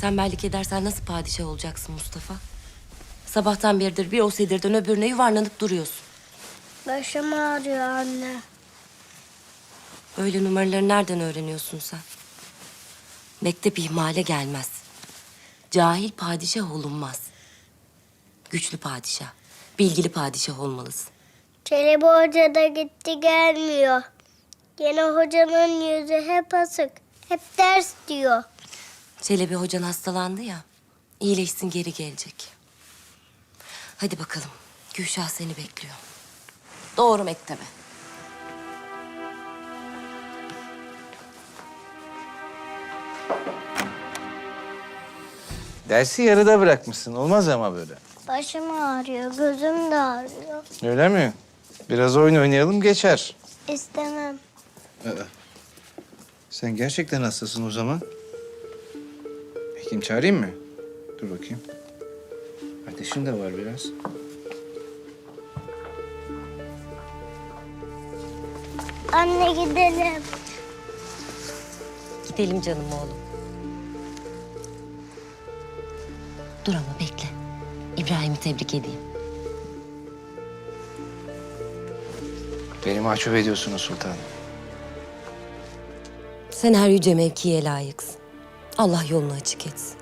Tembellik edersen nasıl padişah olacaksın Mustafa? Sabahtan beridir bir o sedirden öbürüne yuvarlanıp duruyorsun. Başım ağrıyor anne. Böyle numaraları nereden öğreniyorsun sen? Mektep ihmale gelmez. Cahil padişah olunmaz. Güçlü padişah, bilgili padişah olmalısın. Çelebi Hoca da gitti gelmiyor. Yine hocanın yüzü hep asık. Hep ders diyor. Çelebi hocan hastalandı ya, iyileşsin geri gelecek. Hadi bakalım, Gülşah seni bekliyor. Doğru mektebe. Dersi yarıda bırakmışsın. Olmaz ama böyle. Başım ağrıyor, gözüm de ağrıyor. Öyle mi? Biraz oyun oynayalım geçer. İstemem. Sen gerçekten hastasın o zaman. Hekim çağırayım mı? Dur bakayım. Ateşin de var biraz. Anne gidelim. Gidelim canım oğlum. Dur ama bekle. İbrahim'i tebrik edeyim. Beni mahcup ediyorsunuz sultanım. Sen her yüce mevkiye layıksın. Allah yolunu açık etsin.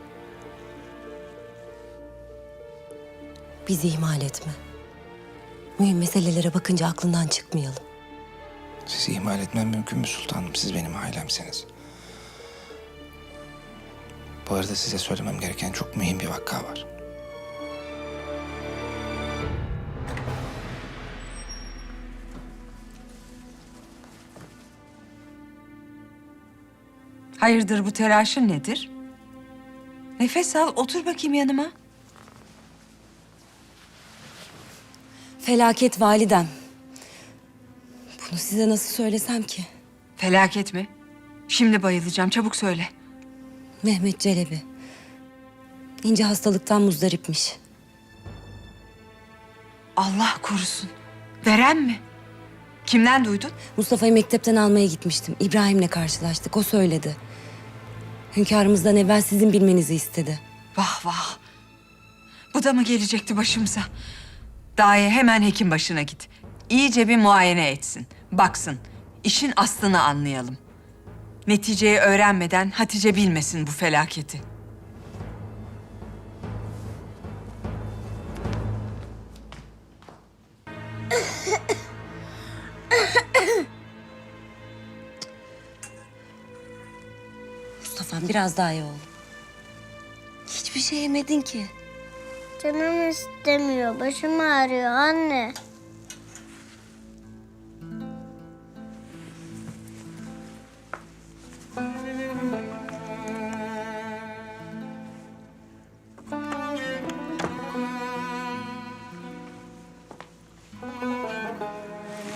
Bizi ihmal etme. Mühim meselelere bakınca aklından çıkmayalım. Sizi ihmal etmem mümkün mü sultanım? Siz benim ailemsiniz. Bu arada size söylemem gereken çok mühim bir vakka var. Hayırdır bu telaşın nedir? Nefes al, otur bakayım yanıma. Felaket validem. Bunu size nasıl söylesem ki? Felaket mi? Şimdi bayılacağım, çabuk söyle. Mehmet Celebi. İnce hastalıktan muzdaripmiş. Allah korusun. Veren mi? Kimden duydun? Mustafa'yı mektepten almaya gitmiştim. İbrahim'le karşılaştık. O söyledi. Hünkârımızdan evvel sizin bilmenizi istedi. Vah vah. Bu da mı gelecekti başımıza? Daye hemen hekim başına git. İyice bir muayene etsin. Baksın. İşin aslını anlayalım. Neticeyi öğrenmeden Hatice bilmesin bu felaketi. Mustafa'm biraz daha iyi oğlum. Hiçbir şey yemedin ki. Canım istemiyor, başım ağrıyor anne.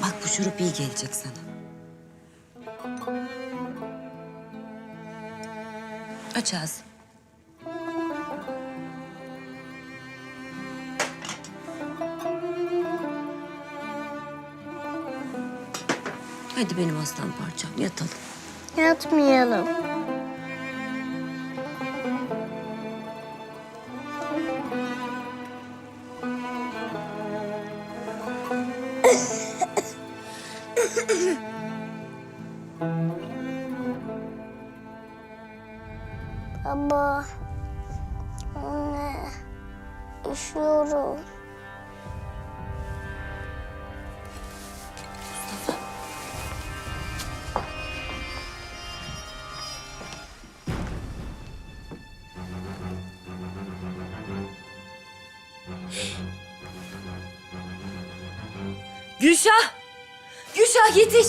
Bak bu şurup iyi gelecek sana. Ağzını. Hadi benim aslan parçam yatalım. Yatmayalım. Gülşah! Gülşah yetiş!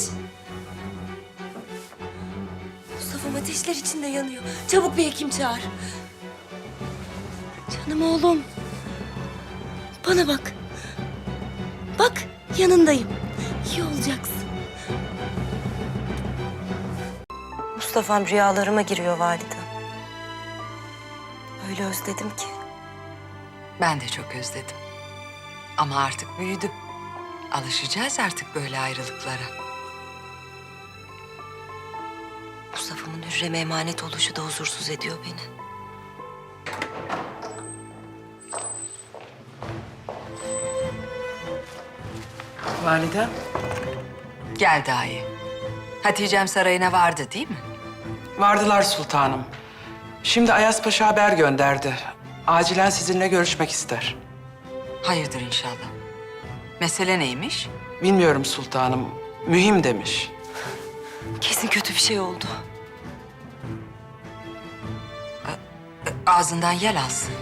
Mustafa'm ateşler içinde yanıyor. Çabuk bir hekim çağır. Canım oğlum. Bana bak. Bak yanındayım. İyi olacaksın. Mustafa'm rüyalarıma giriyor validem. Öyle özledim ki. Ben de çok özledim. Ama artık büyüdü. Alışacağız artık böyle ayrılıklara. Mustafa'mın Hürrem'e emanet oluşu da huzursuz ediyor beni. Valide. Gel daha iyi. Hatice'm sarayına vardı değil mi? Vardılar sultanım. Şimdi Ayas Paşa haber gönderdi. Acilen sizinle görüşmek ister. Hayırdır inşallah. Mesele neymiş? Bilmiyorum sultanım. Mühim demiş. Kesin kötü bir şey oldu. Ağzından yel alsın.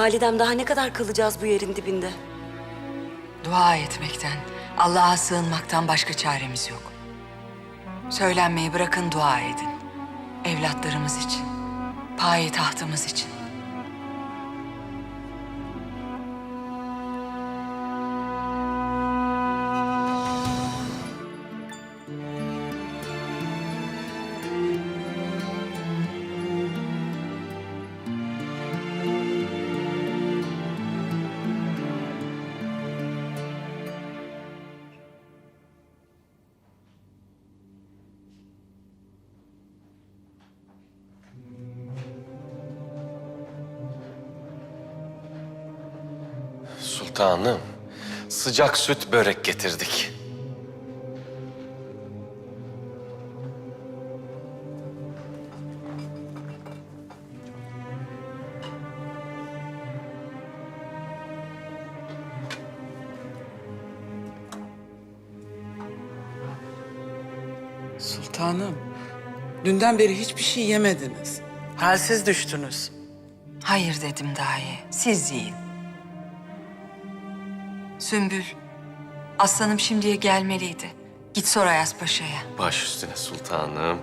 Validem daha ne kadar kalacağız bu yerin dibinde? Dua etmekten, Allah'a sığınmaktan başka çaremiz yok. Söylenmeyi bırakın dua edin. Evlatlarımız için, payitahtımız için. Sultanım, sıcak süt börek getirdik. Sultanım, dünden beri hiçbir şey yemediniz. Halsiz düştünüz. Hayır dedim dahi, siz yiyin. Sümbül, aslanım şimdiye gelmeliydi. Git sor Ayas Paşa'ya. Baş üstüne sultanım.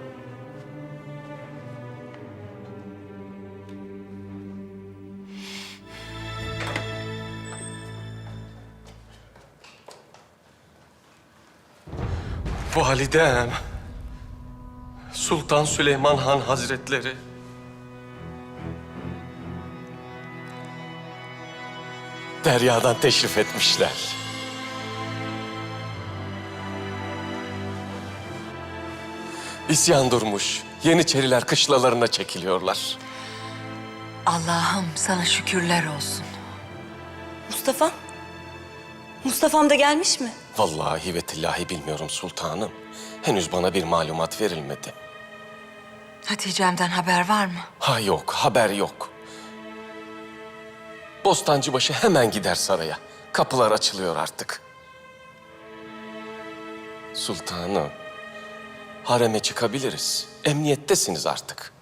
Validem. Sultan Süleyman Han Hazretleri. Deryadan teşrif etmişler. İsyan durmuş. Yeniçeriler kışlalarına çekiliyorlar. Allah'ım sana şükürler olsun. Mustafa? Mustafa'm da gelmiş mi? Vallahi ve tillahi bilmiyorum sultanım. Henüz bana bir malumat verilmedi. Hatice'mden haber var mı? Ha yok, haber yok. Bostancıbaşı hemen gider saraya. Kapılar açılıyor artık. Sultanım, hareme çıkabiliriz. Emniyettesiniz artık.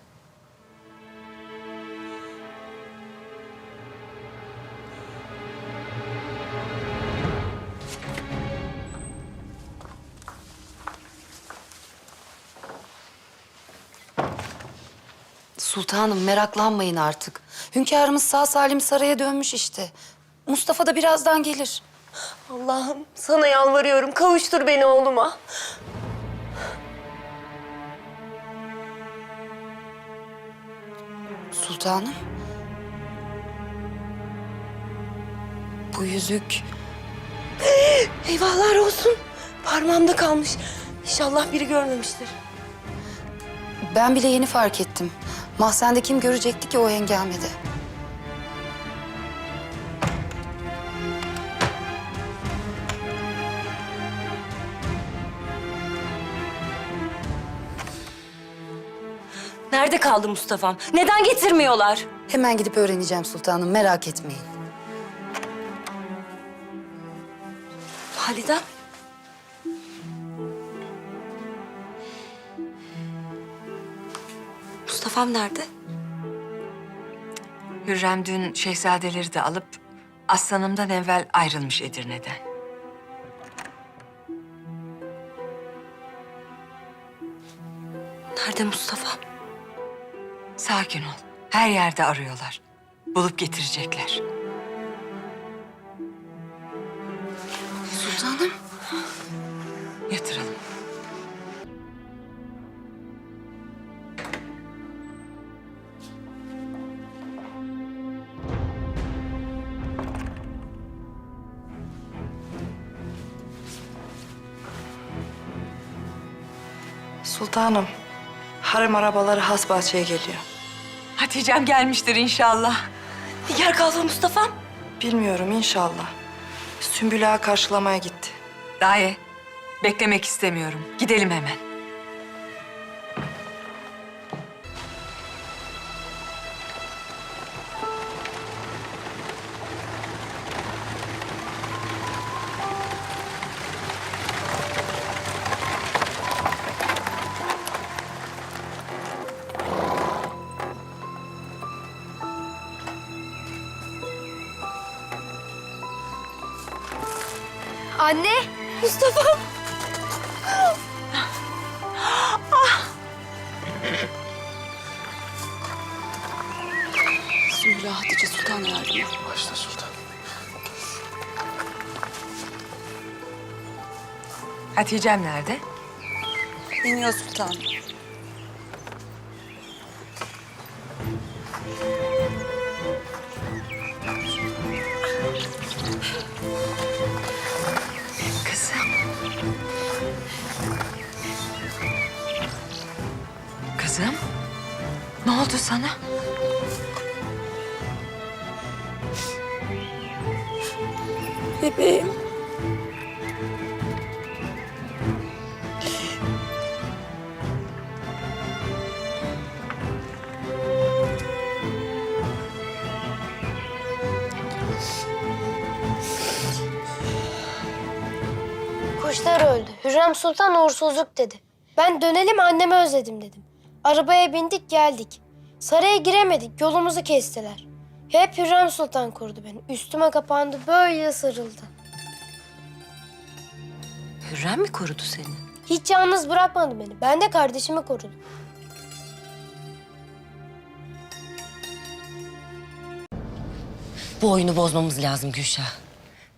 Sultanım meraklanmayın artık. Hünkârımız sağ salim saraya dönmüş işte. Mustafa da birazdan gelir. Allah'ım sana yalvarıyorum kavuştur beni oğluma. Sultanım. Bu yüzük Eyvahlar olsun. Parmağımda kalmış. İnşallah biri görmemiştir. ben bile yeni fark ettim. Mahzende kim görecekti ki o hengamede? Nerede kaldı Mustafa'm? Neden getirmiyorlar? Hemen gidip öğreneceğim sultanım merak etmeyin. Validem. Mustafa'm nerede? Hürrem dün şehzadeleri de alıp aslanımdan evvel ayrılmış Edirne'den. Nerede Mustafa'm? Sakin ol. Her yerde arıyorlar. Bulup getirecekler. Sultanım, harem arabaları has bahçeye geliyor. Hatice'm gelmiştir inşallah. Nigar kalfa Mustafa'm. Bilmiyorum inşallah. Sümbül Ağa karşılamaya gitti. Daye, beklemek istemiyorum. Gidelim hemen. Hatice'm nerede? İniyor sultanım. Öldü. Hürrem Sultan uğursuzluk dedi. Ben dönelim annemi özledim dedim. Arabaya bindik geldik. Saraya giremedik yolumuzu kestiler. Hep Hürrem Sultan korudu beni. Üstüme kapandı böyle sarıldı. Hürrem mi korudu seni? Hiç yalnız bırakmadı beni. Ben de kardeşimi korudum. Bu oyunu bozmamız lazım Gülşah.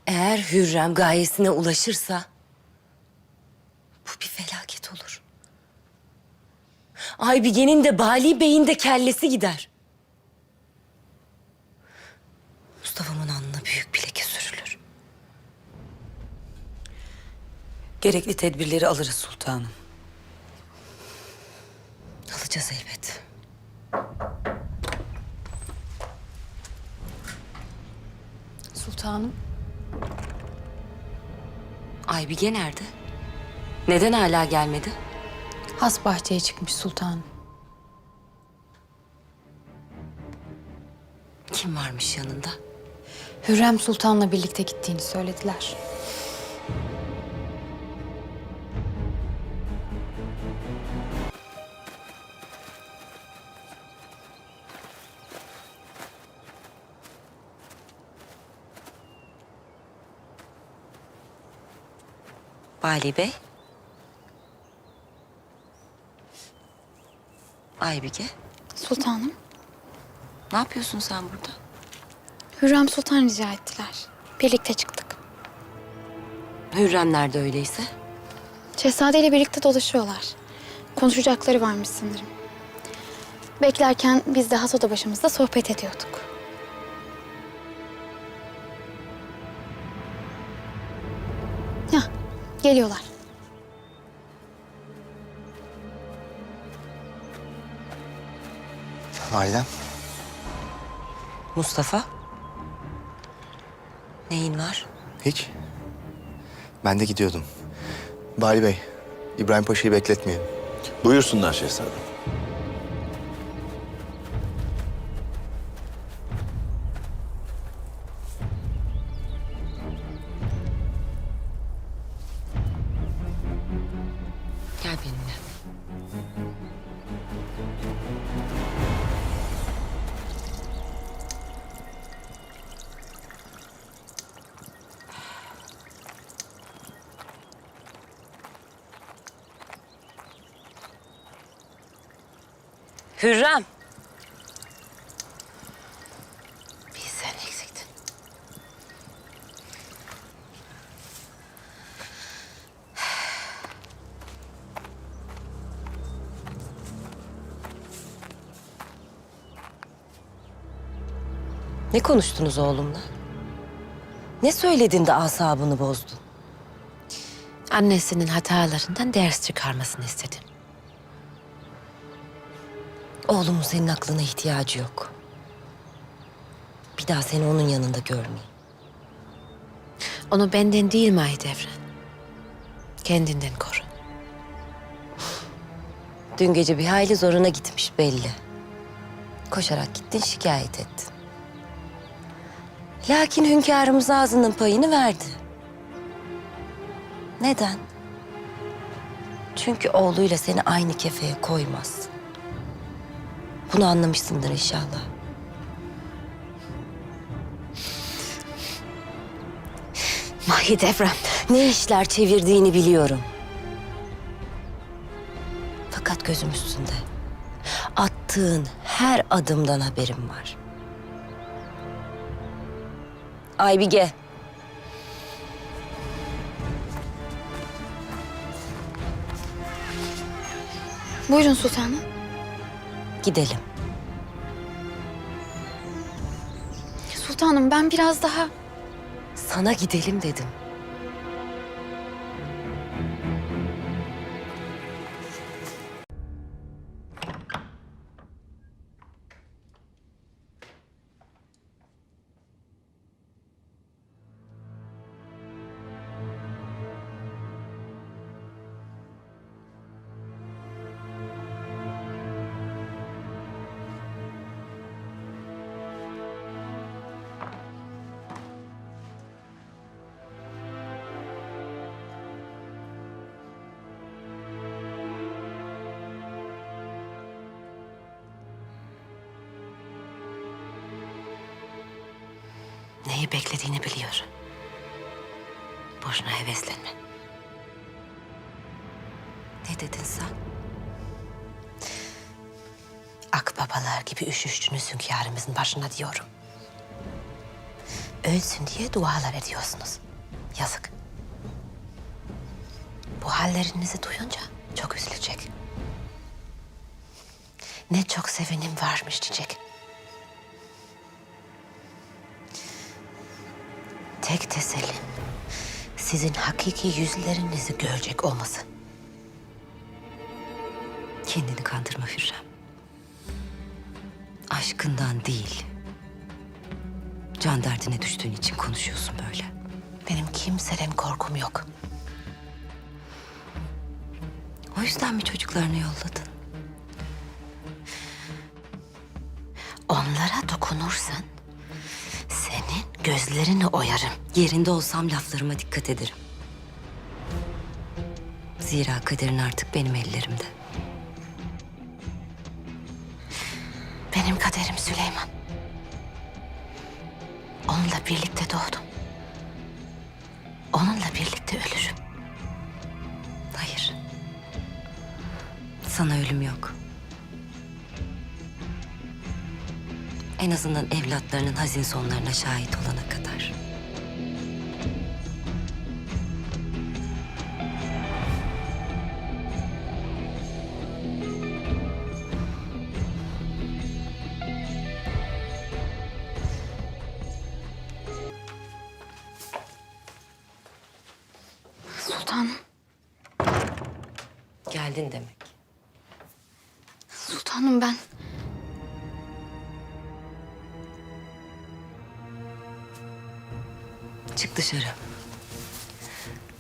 Eğer Hürrem gayesine ulaşırsa... ...bu bir felaket olur. Aybige'nin de Bali Bey'in de kellesi gider. Mustafa'mın alnına büyük bir leke sürülür. Gerekli tedbirleri alırız sultanım. Alacağız elbet. Sultanım. Aybige nerede? Neden hala gelmedi? Has bahçeye çıkmış sultanım. Kim varmış yanında? Hürrem Sultan'la birlikte gittiğini söylediler. Bali Bey. Aybige, Sultanım, ne yapıyorsun sen burada? Hürrem Sultan rica ettiler. Birlikte çıktık. Hürrem nerede öyleyse? Şehzade ile birlikte dolaşıyorlar. Konuşacakları varmış sanırım. Beklerken biz de has oda başımızda sohbet ediyorduk. Hah, geliyorlar. Validem. Mustafa. Neyin var? Hiç. Ben de gidiyordum. Bali Bey, İbrahim Paşa'yı bekletmeyelim. Buyursunlar şehzadem. Gel benimle. Hürrem. Bir sen eksiktin. Ne konuştunuz oğlumla? Ne söyledin de asabını bozdun? Annesinin hatalarından ders çıkarmasını istedim. Oğlumun senin aklına ihtiyacı yok. Bir daha seni onun yanında görmeyeyim. Onu benden değil Mahidevran. Kendinden koru. Dün gece bir hayli zoruna gitmiş belli. Koşarak gittin şikayet ettin. Lakin hünkârımız ağzının payını verdi. Neden? Çünkü oğluyla seni aynı kefeye koymaz. Bunu anlamışsındır inşallah. Mahidevran, ne işler çevirdiğini biliyorum. Fakat gözüm üstünde. Attığın her adımdan haberim var. Aybige. Buyurun sultanım. Gidelim. Sultanım ben biraz daha... Sana gidelim dedim. Neyi beklediğini biliyor. Boşuna heveslenme. Ne dedin sen? Akbabalar gibi üşüştünüz hünkârımızın başına diyorum. Ölsün diye dualar ediyorsunuz. Yazık. Bu hallerinizi duyunca çok üzülecek. Ne çok sevenim varmış diyecek. Tek tesellim sizin hakiki yüzlerinizi görecek olması. Kendini kandırma Hürrem. Aşkından değil. Can derdine düştüğün için konuşuyorsun böyle. Benim kimseden korkum yok. O yüzden mi çocuklarını yolladın? Onlara dokunursan gözlerini oyarım. Yerinde olsam laflarıma dikkat ederim. Zira kaderin artık benim ellerimde. Benim kaderim Süleyman. Onunla birlikte doğdum. Onunla birlikte ölürüm. Hayır. Sana ölüm yok. En azından evlatlarının hazin sonlarına şahit olana kadar.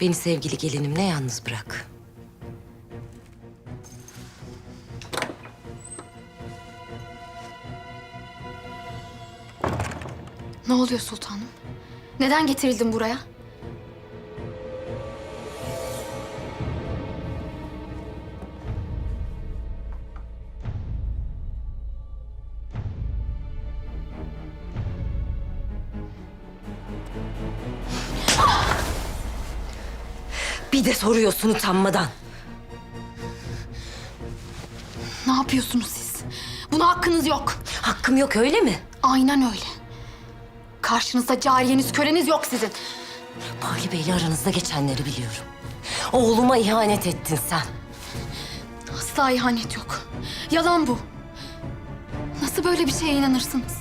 Beni sevgili gelinimle yalnız bırak. Ne oluyor sultanım? Neden getirildin buraya? Bir de soruyorsun utanmadan. Ne yapıyorsunuz siz? Buna hakkınız yok. Hakkım yok öyle mi? Aynen öyle. Karşınızda cariyeniz, köleniz yok sizin. Bali Bey'le aranızda geçenleri biliyorum. Oğluma ihanet ettin sen. Asla ihanet yok. Yalan bu. Nasıl böyle bir şeye inanırsınız?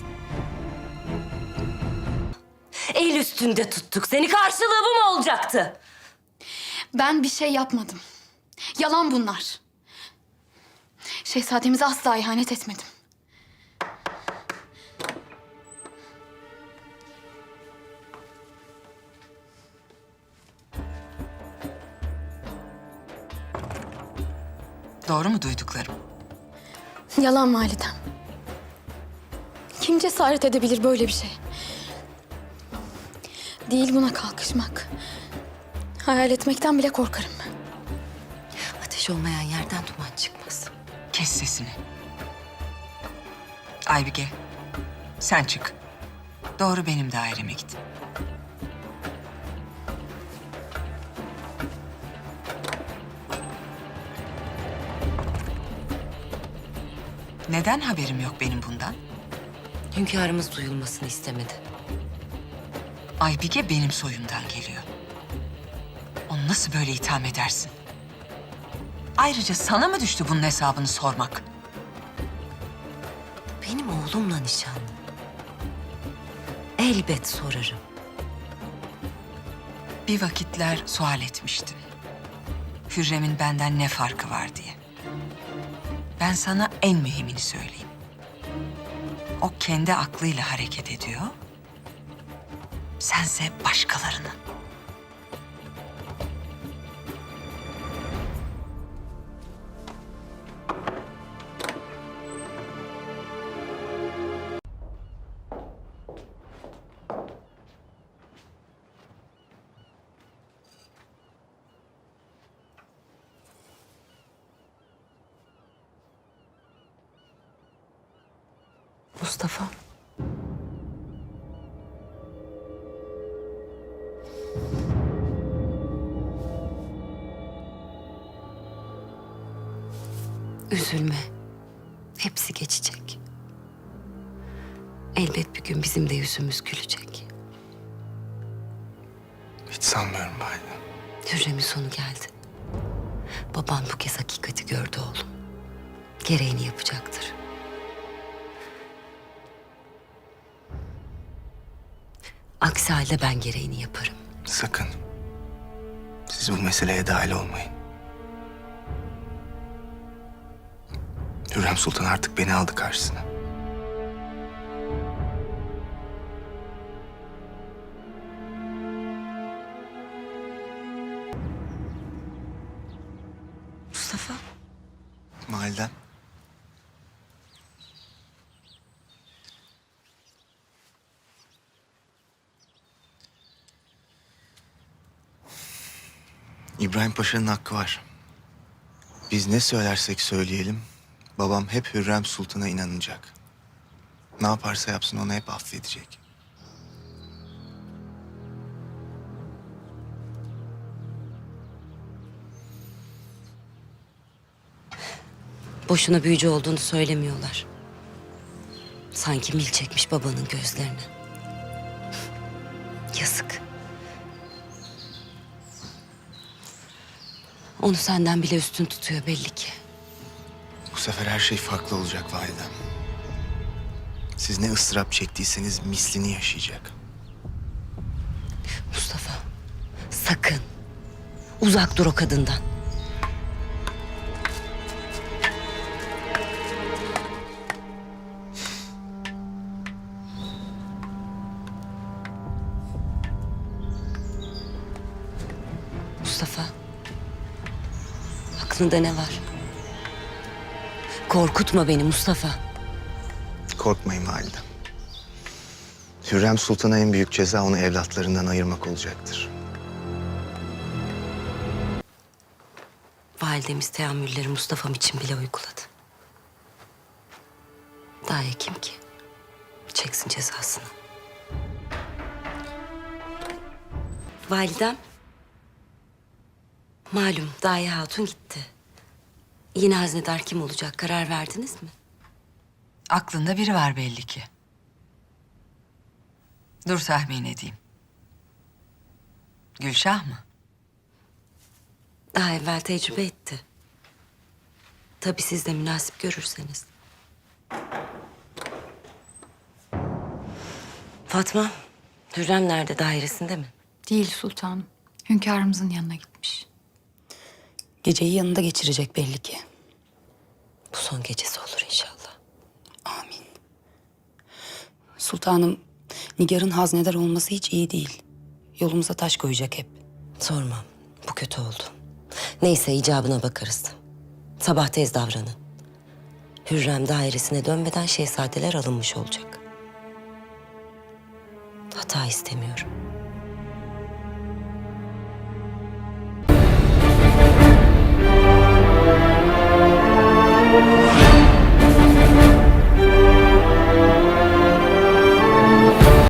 El üstünde tuttuk. Seni karşılığı bu mu olacaktı? Ben bir şey yapmadım. Yalan bunlar. Şehzademize asla ihanet etmedim. Doğru mu duyduklarım? Yalan validem. Kim cesaret edebilir böyle bir şey? Değil buna kalkışmak. Hayal etmekten bile korkarım ben. Ateş olmayan yerden duman çıkmaz. Kes sesini. Aybike, sen çık. Doğru benim daireme git. Neden haberim yok benim bundan? Hünkârımız duyulmasını istemedi. Aybike benim soyumdan geliyor. Nasıl böyle itham edersin? Ayrıca sana mı düştü bunun hesabını sormak? Benim oğlumla nişanlı. Elbet sorarım. Bir vakitler sual etmiştin. Hürrem'in benden ne farkı var diye. Ben sana en mühimini söyleyeyim. O kendi aklıyla hareket ediyor. Sense başkalarının. Mustafa. Üzülme. Hepsi geçecek. Elbet bir gün bizim de yüzümüz gülecek. Hiç sanmıyorum validem. Hürrem'in sonu geldi. Babam bu kez hakikati gördü oğlum. Gereğini yapacaktır. Aksi halde ben gereğini yaparım. Sakın. Siz bu meseleye dahil olmayın. Hürrem Sultan artık beni aldı karşısına. İbrahim Paşa'nın hakkı var. Biz ne söylersek söyleyelim, babam hep Hürrem Sultan'a inanacak. Ne yaparsa yapsın onu hep affedecek. Boşuna büyücü olduğunu söylemiyorlar. Sanki mil çekmiş babanın gözlerine. Onu senden bile üstün tutuyor belli ki. Bu sefer her şey farklı olacak validem. Siz ne ıstırap çektiyseniz mislini yaşayacak. Mustafa, sakın. Uzak dur o kadından. Aklında ne var? Korkutma beni Mustafa. Korkmayın validem. Hürrem Sultan'a en büyük ceza onu evlatlarından ayırmak olacaktır. Validemiz teamülleri Mustafa'm için bile uyguladı. Daha iyi kim ki? Çeksin cezasını. Validem. Malum Daye Hatun gitti. Yeni haznedar kim olacak karar verdiniz mi? Aklında biri var belli ki. Dur tahmin edeyim. Gülşah mı? Daha evvel tecrübe etti. Tabii siz de münasip görürseniz. Fatma, Hürrem nerede? Dairesinde mi? Değil sultanım. Hünkârımızın yanına gitmiş. Geceyi yanında geçirecek belli ki. Bu son gecesi olur inşallah. Amin. Sultanım, Nigar'ın haznedar olması hiç iyi değil. Yolumuza taş koyacak hep. Sorma. Bu kötü oldu. Neyse icabına bakarız. Sabah tez davranın. Hürrem dairesine dönmeden şehzadeler alınmış olacak. Hata istemiyorum. Música